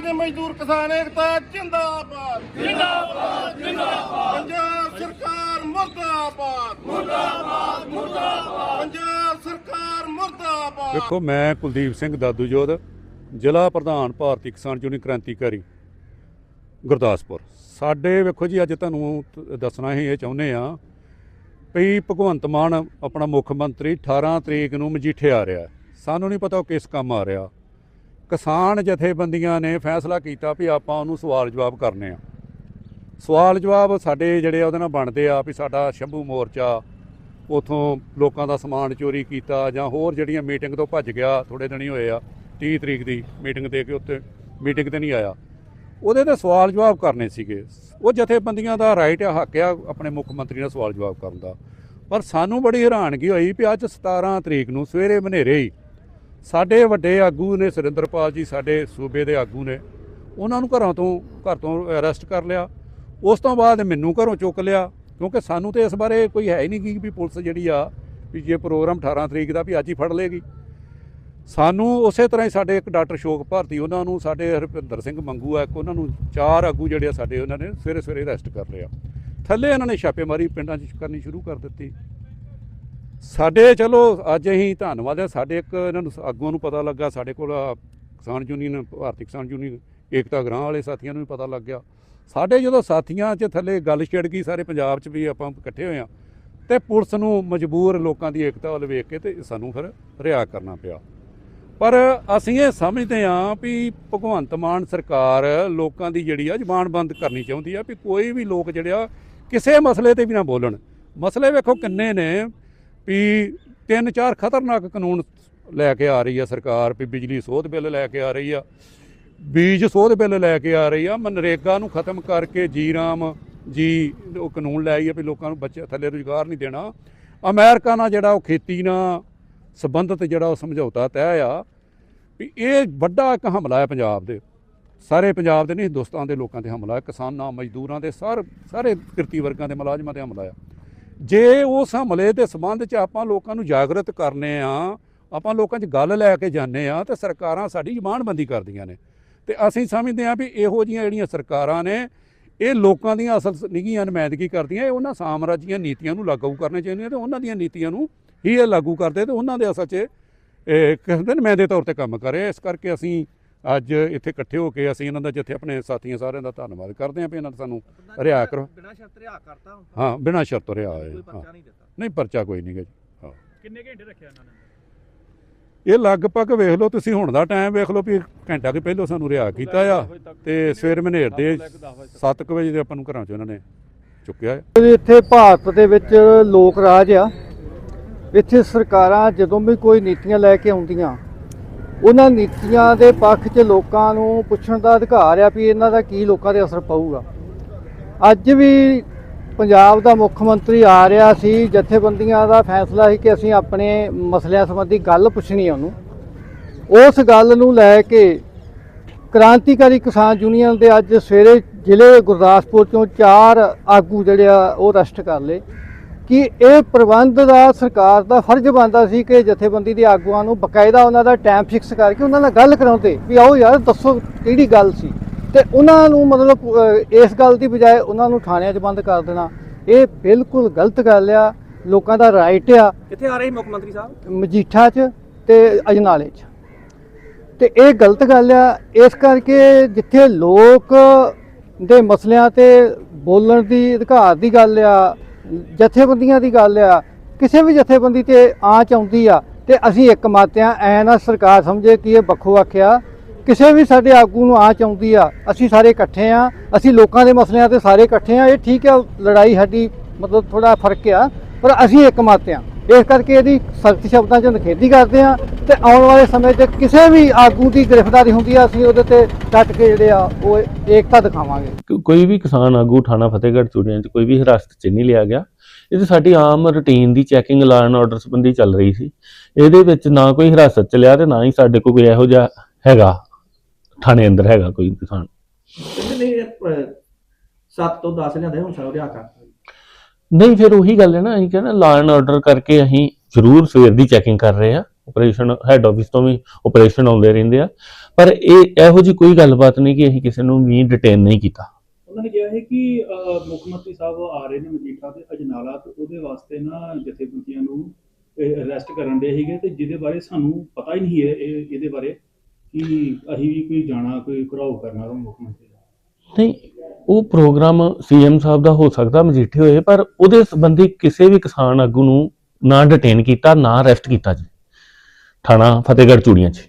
ਮੁਲਾਜ਼ਮ ਮਜ਼ਦੂਰ ਕਿਸਾਨ ਏਕਤਾ ਜਿੰਦਾਬਾਦ। ਜਿੰਦਾਬਾਦ ਜਿੰਦਾਬਾਦ। ਪੰਜਾਬ ਸਰਕਾਰ ਮੁਰਦਾਬਾਦ। ਮੁਰਦਾਬਾਦ ਮੁਰਦਾਬਾਦ। ਪੰਜਾਬ ਸਰਕਾਰ ਮੁਰਦਾਬਾਦ। ਵੇਖੋ ਮੈਂ ਕੁਲਦੀਪ ਸਿੰਘ ਦਾਦੂਜੋਧ ਜ਼ਿਲ੍ਹਾ ਪ੍ਰਧਾਨ ਭਾਰਤੀ ਕਿਸਾਨ ਯੂਨੀਅਨ ਕ੍ਰਾਂਤੀਕਾਰੀ ਗੁਰਦਾਸਪੁਰ। ਸਾਡੇ ਵੇਖੋ ਜੀ ਅੱਜ ਤੁਹਾਨੂੰ ਦੱਸਣਾ ਹੀ ਇਹ ਚਾਹੁੰਦੇ ਆ ਵੀ ਭਗਵੰਤ ਮਾਨ ਆਪਣਾ ਮੁੱਖ ਮੰਤਰੀ 18 ਤਰੀਕ ਨੂੰ ਮਜੀਠੇ ਆ ਰਿਹਾ। ਸਾਨੂੰ ਨਹੀਂ ਪਤਾ ਉਹ ਕਿਸ ਕੰਮ ਆ ਰਿਹਾ। ਕਿਸਾਨ ਜਥੇਬੰਦੀਆਂ ਨੇ ਫੈਸਲਾ ਕੀਤਾ ਵੀ ਆਪਾਂ ਉਹਨੂੰ ਸਵਾਲ ਜਵਾਬ ਕਰਨੇ ਆ। ਸਵਾਲ ਜਵਾਬ ਸਾਡੇ ਜਿਹੜੇ ਆ ਉਹਦੇ ਨਾਲ ਬਣਦੇ ਆ ਵੀ ਸਾਡਾ ਸ਼ੰਭੂ ਮੋਰਚਾ ਉਥੋਂ ਲੋਕਾਂ ਦਾ ਸਮਾਨ ਚੋਰੀ ਕੀਤਾ ਜਾਂ ਹੋਰ ਜਿਹੜੀਆਂ ਮੀਟਿੰਗ ਤੋਂ ਭੱਜ ਗਿਆ ਥੋੜੇ ਦਿਨ ਹੀ ਹੋਏ ਆ 30 ਤਰੀਕ ਦੀ ਮੀਟਿੰਗ ਦੇ ਕੇ ਉੱਤੇ, ਮੀਟਿੰਗ ਤੇ ਨਹੀਂ ਆਇਆ। ਉਹਦੇ ਤੇ ਸਵਾਲ ਜਵਾਬ ਕਰਨੇ ਸੀਗੇ। ਉਹ ਜਥੇਬੰਦੀਆਂ ਦਾ ਰਾਈਟ ਆ, ਹੱਕ ਆ ਆਪਣੇ ਮੁੱਖ ਮੰਤਰੀ ਨਾਲ ਸਵਾਲ ਜਵਾਬ ਕਰਨ ਦਾ। ਪਰ ਸਾਨੂੰ ਬੜੀ ਹੈਰਾਨਗੀ ਹੋਈ ਵੀ ਅੱਜ 17 ਤਰੀਕ ਨੂੰ ਸਵੇਰੇ ਮਨੇਰੇ ਹੀ ਸਾਡੇ ਵੱਡੇ ਆਗੂ ਨੇ ਸੁਰਿੰਦਰਪਾਲ ਜੀ, ਸਾਡੇ ਸੂਬੇ ਦੇ ਆਗੂ ਨੇ, ਉਹਨਾਂ ਨੂੰ ਘਰਾਂ ਤੋਂ, ਘਰ ਤੋਂ ਅਰੈਸਟ ਕਰ ਲਿਆ। ਉਸ ਤੋਂ ਬਾਅਦ ਮੈਨੂੰ ਘਰੋਂ ਚੁੱਕ ਲਿਆ, ਕਿਉਂਕਿ ਸਾਨੂੰ ਤੇ ਇਸ ਬਾਰੇ ਕੋਈ ਹੈ ਹੀ ਨਹੀਂ ਗੀ ਵੀ ਪੁਲਿਸ ਜਿਹੜੀ ਆ, ਵੀ ਜੇ ਪ੍ਰੋਗਰਾਮ 18 ਤਰੀਕ ਦਾ ਵੀ ਅੱਜ ਹੀ ਫੜ ਲੇਗੀ। ਸਾਨੂੰ ਉਸੇ ਤਰ੍ਹਾਂ ਹੀ ਸਾਡੇ ਇੱਕ ਡਾਕਟਰ ਸ਼ੋਕ ਭਾਰਤੀ, ਉਹਨਾਂ ਨੂੰ ਸਾਡੇ ਹਰਪਿੰਦਰ ਸਿੰਘ ਮੰਗੂ ਆ, ਇੱਕ ਉਹਨਾਂ ਨੂੰ ਚਾਰ ਆਗੂ ਜਿਹੜੇ ਆ ਸਾਡੇ, ਉਹਨਾਂ ਨੇ ਸਵੇਰੇ ਸਵੇਰੇ ਅਰੈਸਟ ਕਰ ਲਿਆ। ਥੱਲੇ ਇਹਨਾਂ ਨੇ ਛਾਪੇਮਾਰੀ ਪਿੰਡਾਂ 'ਚ ਕਰਨੀ ਸ਼ੁਰੂ ਕਰ ਦਿੱਤੀ। ਸਾਡੇ ਚਲੋ, ਅੱਜ ਅਸੀਂ ਧੰਨਵਾਦ ਹੈ ਸਾਡੇ ਇੱਕ ਇਹਨਾਂ ਨੂੰ ਆਗੂਆਂ ਨੂੰ ਪਤਾ ਲੱਗਾ, ਸਾਡੇ ਕੋਲ ਕਿਸਾਨ ਯੂਨੀਅਨ, ਭਾਰਤੀ ਕਿਸਾਨ ਯੂਨੀਅਨ, ਏਕਤਾ ਗ੍ਰਾਂ ਵਾਲੇ ਸਾਥੀਆਂ ਨੂੰ ਵੀ ਪਤਾ ਲੱਗ ਗਿਆ। ਸਾਡੇ ਜਦੋਂ ਸਾਥੀਆਂ 'ਚ ਥੱਲੇ ਗੱਲ ਛਿੜ ਗਈ ਸਾਰੇ ਪੰਜਾਬ 'ਚ ਵੀ ਆਪਾਂ ਇਕੱਠੇ ਹੋਏ ਆ, ਤੇ ਪੁਲਿਸ ਨੂੰ ਮਜਬੂਰ ਲੋਕਾਂ ਦੀ ਏਕਤਾ ਵੱਲ ਵੇਖ ਕੇ ਤੇ ਸਾਨੂੰ ਫਿਰ ਰਿਹਾ ਕਰਨਾ ਪਿਆ। ਪਰ ਅਸੀਂ ਇਹ ਸਮਝਦੇ ਹਾਂ ਵੀ ਭਗਵੰਤ ਮਾਨ ਸਰਕਾਰ ਲੋਕਾਂ ਦੀ ਜਿਹੜੀ ਆ ਜ਼ਬਾਨ ਬੰਦ ਕਰਨੀ ਚਾਹੁੰਦੀ ਆ ਵੀ ਕੋਈ ਵੀ ਲੋਕ ਜਿਹੜੇ ਆ, ਕਿਸੇ ਮਸਲੇ ਤੇ ਵੀ ਨਾ ਬੋਲਣ। ਮਸਲੇ ਵੇਖੋ ਕਿੰਨੇ ਨੇ। ਵੀ ਤਿੰਨ ਚਾਰ ਖਤਰਨਾਕ ਕਾਨੂੰਨ ਲੈ ਕੇ ਆ ਰਹੀ ਆ ਸਰਕਾਰ, ਵੀ ਬਿਜਲੀ ਸੋਧ ਬਿੱਲ ਲੈ ਕੇ ਆ ਰਹੀ ਆ, ਬੀਜ ਸੋਧ ਬਿੱਲ ਲੈ ਕੇ ਆ ਰਹੀ ਆ, ਮਨਰੇਗਾ ਨੂੰ ਖਤਮ ਕਰਕੇ ਜੀ ਰਾਮ ਜੀ ਉਹ ਕਾਨੂੰਨ ਲੈ ਆਈ ਆ ਵੀ ਲੋਕਾਂ ਨੂੰ ਬੱਚੇ ਥੱਲੇ ਰੁਜ਼ਗਾਰ ਨਹੀਂ ਦੇਣਾ। ਅਮਰੀਕਾ ਨਾਲ ਜਿਹੜਾ ਉਹ ਖੇਤੀ ਨਾਲ ਸੰਬੰਧਿਤ ਜਿਹੜਾ ਉਹ ਸਮਝੌਤਾ ਤੈਅ ਆ, ਵੀ ਇਹ ਵੱਡਾ ਇੱਕ ਹਮਲਾ ਹੈ ਪੰਜਾਬ ਦੇ। ਸਾਰੇ ਪੰਜਾਬ ਦੇ ਨਹੀਂ, ਹਿੰਦੁਸਤਾਨ ਦੇ ਲੋਕਾਂ ਤੇ ਹਮਲਾ ਹੈ, ਕਿਸਾਨਾਂ, ਮਜ਼ਦੂਰਾਂ ਦੇ ਸਾਰੇ ਸਾਰੇ ਕਿਰਤੀ ਵਰਗਾਂ ਦੇ ਮੁਲਾਜ਼ਮਾਂ ਤੇ ਹਮਲਾ ਆ। ਜੇ ਉਸ ਹਮਲੇ ਦੇ ਸੰਬੰਧ 'ਚ ਆਪਾਂ ਲੋਕਾਂ ਨੂੰ ਜਾਗਰਤ ਕਰਨੇ ਆ, ਆਪਾਂ ਲੋਕਾਂ 'ਚ ਗੱਲ ਲੈ ਕੇ ਜਾਂਦੇ ਆ, ਤੇ ਸਰਕਾਰਾਂ ਸਾਡੀ ਜ਼ਬਾਨਬੰਦੀ ਕਰਦੀਆਂ ਨੇ। ਤੇ ਅਸੀਂ ਸਮਝਦੇ ਆ ਵੀ ਇਹੋ ਜਿਹੀਆਂ ਜਿਹੜੀਆਂ ਸਰਕਾਰਾਂ ਨੇ, ਇਹ ਲੋਕਾਂ ਦੀਆਂ ਅਸਲ ਨਿਗੀਆਂ ਨੁਮਾਇੰਦਗੀ ਕਰਦੀਆਂ, ਇਹ ਉਹਨਾਂ ਸਾਮਰਾਜੀਆਂ ਨੀਤੀਆਂ ਨੂੰ ਲਾਗੂ ਕਰਨੇ ਚਾਹੀਦੀਆਂ ਤੇ ਉਹਨਾਂ ਦੀਆਂ ਨੀਤੀਆਂ ਨੂੰ ਹੀ ਇਹ ਲਾਗੂ ਕਰਦੇ ਤੇ ਉਹਨਾਂ ਦੇ ਅਸਲ 'ਚ ਇਹ ਕਹਿੰਦੇ ਨੁਮਾਇੰਦੇ ਤੌਰ ਤੇ ਕੰਮ ਕਰੇ ਇਸ ਕਰਕੇ ਅਸੀਂ ਅੱਜ ਇੱਥੇ ਇਕੱਠੇ ਹੋ ਕੇ ਅਸੀਂ ਇਹਨਾਂ ਦਾ ਜਿੱਥੇ ਆਪਣੇ ਸਾਥੀਆਂ ਸਾਰਿਆਂ ਦਾ ਧੰਨਵਾਦ ਕਰਦੇ ਹਾਂ ਵੀ ਇਹਨਾਂ ਨੇ ਸਾਨੂੰ ਰਿਹਾ ਕਰੋ। ਬਿਨਾਂ ਸ਼ਰਤ ਰਿਹਾ ਕਰਤਾ ਹਾਂ ਬਿਨਾਂ ਸ਼ਰਤ ਰਿਹਾ ਹਾਂ ਪਰਚਾ ਨਹੀਂ ਦਿੱਤਾ। ਨਹੀਂ ਪਰਚਾ ਕੋਈ ਨਹੀਂ ਗਾ ਜੀ ਹਾਂ। ਕਿੰਨੇ ਘੰਟੇ ਰੱਖਿਆ ਇਹਨਾਂ ਨੇ? ਇਹ ਲਗਭਗ ਵੇਖ ਲਓ ਤੁਸੀਂ ਹੁਣ ਦਾ ਟਾਈਮ ਵੇਖ ਲਓ ਵੀ ਘੰਟਾ ਕਿ ਪਹਿਲਾਂ ਸਾਨੂੰ ਰਿਹਾ ਕੀਤਾ ਆ ਤੇ ਸਵੇਰ ਮਨੇਰ ਦੇ 7 ਵਜੇ ਦੇ ਆਪਾਂ ਨੂੰ ਘਰਾਂ ਚੋਂ ਇਹਨਾਂ ਨੇ ਚੁੱਕਿਆ ਹੈ ਇੱਥੇ ਭਾਰਤ ਦੇ ਵਿੱਚ ਲੋਕ ਰਾਜ ਆ। ਇੱਥੇ ਸਰਕਾਰਾਂ ਜਦੋਂ ਵੀ ਕੋਈ ਨੀਤੀਆਂ ਲੈ ਕੇ ਆਉਂਦੀਆਂ ਉਹਨਾਂ ਨੀਤੀਆਂ ਦੇ ਪੱਖ 'ਚ ਲੋਕਾਂ ਨੂੰ ਪੁੱਛਣ ਦਾ ਅਧਿਕਾਰ ਆ ਵੀ ਇਹਨਾਂ ਦਾ ਕੀ ਲੋਕਾਂ ਦੇ ਅਸਰ ਪਊਗਾ। ਅੱਜ ਵੀ ਪੰਜਾਬ ਦਾ ਮੁੱਖ ਮੰਤਰੀ ਆ ਰਿਹਾ ਸੀ, ਜਥੇਬੰਦੀਆਂ ਦਾ ਫੈਸਲਾ ਸੀ ਕਿ ਅਸੀਂ ਆਪਣੇ ਮਸਲਿਆਂ ਸੰਬੰਧੀ ਗੱਲ ਪੁੱਛਣੀ ਉਹਨੂੰ। ਉਸ ਗੱਲ ਨੂੰ ਲੈ ਕੇ ਕ੍ਰਾਂਤੀਕਾਰੀ ਕਿਸਾਨ ਯੂਨੀਅਨ ਦੇ ਅੱਜ ਸਵੇਰੇ ਜ਼ਿਲ੍ਹੇ ਗੁਰਦਾਸਪੁਰ ਤੋਂ ਚਾਰ ਆਗੂ ਜਿਹੜੇ ਆ ਉਹ ਅਰੈਸਟ ਕਰ ਲਏ। ਕਿ ਇਹ ਪ੍ਰਬੰਧ ਦਾ ਸਰਕਾਰ ਦਾ ਫਰਜ਼ ਬਣਦਾ ਸੀ ਕਿ ਜਥੇਬੰਦੀ ਦੇ ਆਗੂਆਂ ਨੂੰ ਬਕਾਇਦਾ ਉਹਨਾਂ ਦਾ ਟਾਈਮ ਫਿਕਸ ਕਰਕੇ ਉਹਨਾਂ ਨਾਲ ਗੱਲ ਕਰਾਉਂਦੇ ਵੀ ਆਓ ਯਾਰ ਦੱਸੋ ਕਿਹੜੀ ਗੱਲ ਸੀ। ਤੇ ਉਹਨਾਂ ਨੂੰ ਮਤਲਬ ਇਸ ਗੱਲ ਦੀ ਬਜਾਏ ਉਹਨਾਂ ਨੂੰ ਥਾਣਿਆਂ 'ਚ ਬੰਦ ਕਰ ਦੇਣਾ। ਇਹ ਬਿਲਕੁਲ ਗਲਤ ਗੱਲ ਆ। ਲੋਕਾਂ ਦਾ ਰਾਈਟ ਆ। ਕਿੱਥੇ ਆ ਰਹੇ ਮੁੱਖ ਮੰਤਰੀ ਸਾਹਿਬ? ਮਜੀਠਾ 'ਚ ਤੇ ਅਜਨਾਲੇ 'ਚ। ਤੇ ਇਹ ਗਲਤ ਗੱਲ ਆ। ਇਸ ਕਰਕੇ ਜਿੱਥੇ ਲੋਕ ਦੇ ਮਸਲਿਆਂ ਤੇ ਬੋਲਣ ਦੀ ਅਧਿਕਾਰ ਦੀ ਗੱਲ ਆ ਜਥੇਬੰਦੀਆਂ ਦੀ ਗੱਲ ਆ, ਕਿਸੇ ਵੀ ਜਥੇਬੰਦੀ ਤੇ ਆਂਚ ਆਉਂਦੀ ਆ, ਤੇ ਅਸੀਂ ਇੱਕ ਮਤ ਆ, ਐ ਨਾ ਸਰਕਾਰ ਸਮਝੇ ਕਿ ਇਹ ਵੱਖੋ ਵੱਖਿਆ ਕਿਸੇ ਵੀ ਸਾਡੇ ਆਗੂ ਨੂੰ ਆਂਚ ਆਉਂਦੀ ਆ, ਅਸੀਂ ਸਾਰੇ ਇਕੱਠੇ ਆ, ਅਸੀਂ ਲੋਕਾਂ ਦੇ ਮਸਲਿਆਂ ਤੇ ਸਾਰੇ ਇਕੱਠੇ ਆ, ਇਹ ਠੀਕ ਆ, ਲੜਾਈ ਸਾਡੀ ਮਤਲਬ ਥੋੜਾ ਫ਼ਰਕ ਆ, ਪਰ ਅਸੀਂ ਇੱਕ ਮਤ ਆ। ਇਸ ਕਰਕੇ ਇਹਦੀ ਸਖਤ ਸ਼ਬਦਾਂ 'ਚ ਨਿਖੇਧੀ ਕਰਦੇ ਆ ਤੇ ਆਉਣ ਵਾਲੇ ਸਮੇਂ 'ਚ ਕਿਸੇ ਵੀ ਆਗੂ ਦੀ ਗ੍ਰਿਫਤਾਰੀ ਹੁੰਦੀ ਆ ਅਸੀਂ ਉਹਦੇ ਤੇ ਡਟ ਕੇ ਜਿਹੜੇ ਆ ਉਹ ਏਕਤਾ ਦਿਖਾਵਾਂਗੇ। ਕੋਈ ਵੀ ਕਿਸਾਨ ਆਗੂ ਥਾਣਾ ਫਤਿਹਗੜ੍ਹ ਚੂੜੀਆਂ 'ਚ ਕੋਈ ਵੀ ਹਿਰਾਸਤ 'ਚ ਨਹੀਂ ਲਿਆ ਗਿਆ। ਇਹ ਤਾਂ ਸਾਡੀ ਆਮ ਰੁਟੀਨ ਦੀ ਚੈਕਿੰਗ ਲਾਅ ਐਂਡ ਆਰਡਰ ਸੰਬੰਧੀ ਚੱਲ ਰਹੀ ਸੀ। ਇਹਦੇ ਵਿੱਚ ਨਾ ਕੋਈ ਹਿਰਾਸਤ 'ਚ ਲਿਆ ਤੇ ਨਾ ਹੀ ਸਾਡੇ ਕੋਲ ਕੋਈ ਇਹੋ ਜਿਹਾ ਹੈਗਾ ਥਾਣੇ ਅੰਦਰ ਹੈਗਾ ਕੋਈ ਕਿਸਾਨ। ਨਹੀਂ 7 ਤੋਂ 10 ਲਿਆਂਦੇ ਹੁਣ ਸਾਰੇ ਰਿਹਾ ਕਰ ਨਹੀਂ ਫਿਰ ਉਹੀ ਗੱਲ ਹੈ ਨਾ ਅਸੀਂ ਕਹਿੰਦਾ ਲਾਅ ਐਂਡ ਆਰਡਰ ਕਰਕੇ ਅਸੀਂ ਜ਼ਰੂਰ ਸਵੇਰ ਦੀ ਚੈਕਿੰਗ ਕਰ ਰਹੇ ਆ ਆਪਰੇਸ਼ਨ ਹੈੱਡ ਆਫਿਸ ਤੋਂ ਵੀ ਆਪਰੇਸ਼ਨ ਆਉਂਦੇ ਰਹਿੰਦੇ ਆ। ਪਰ ਇਹ ਇਹੋ ਜੀ ਕੋਈ ਗੱਲਬਾਤ ਨਹੀਂ ਕਿ ਅਸੀਂ ਕਿਸੇ ਨੂੰ ਵੀ ਡਿਟੇਨ ਨਹੀਂ ਕੀਤਾ। ਉਹਨਾਂ ਨੇ ਕਿਹਾ ਹੈ ਕਿ ਅਹ, ਮੁੱਖ ਮੰਤਰੀ ਸਾਹਿਬ ਆ ਰਹੇ ਨੇ ਮਜੀਠਾ ਤੇ ਅਜਨਾਲਾ ਤੇ ਉਹਦੇ ਵਾਸਤੇ ਨਾ ਜਥੇਬੰਦੀਆਂ ਨੂੰ ਅਰੈਸਟ ਕਰਨ ਦੇ ਸੀਗੇ ਤੇ ਜਿਹਦੇ ਬਾਰੇ ਸਾਨੂੰ ਪਤਾ ਹੀ ਨਹੀਂ ਹੈ ਇਹ ਇਹਦੇ ਬਾਰੇ ਕਿ ਅਸੀਂ ਵੀ ਕੋਈ ਜਾਣਾ ਕੋਈ ਘਰਾਓ ਕਰਨਾ ਉਹ ਮੁੱਖ ਮੰਤਰੀ ਦਾ। ਨਹੀਂ ਉਹ ਪ੍ਰੋਗਰਾਮ ਸੀਐਮ ਸਾਹਿਬ ਦਾ ਹੋ ਸਕਦਾ, ਮਜੀਠੇ ਹੋਏ, ਪਰ ਉਹਦੇ ਸੰਬੰਧੀ ਕਿਸੇ ਵੀ ਕਿਸਾਨ ਆਗੂ ਨੂੰ ਨਾ ਡਿਟੇਨ ਕੀਤਾ, ਨਾ ਅਰੈਸਟ ਕੀਤਾ ਜੀ। ਥਾਣਾ ਫਤਿਹਗੜ੍ਹ ਚੂੜੀਆਂ 'ਚ।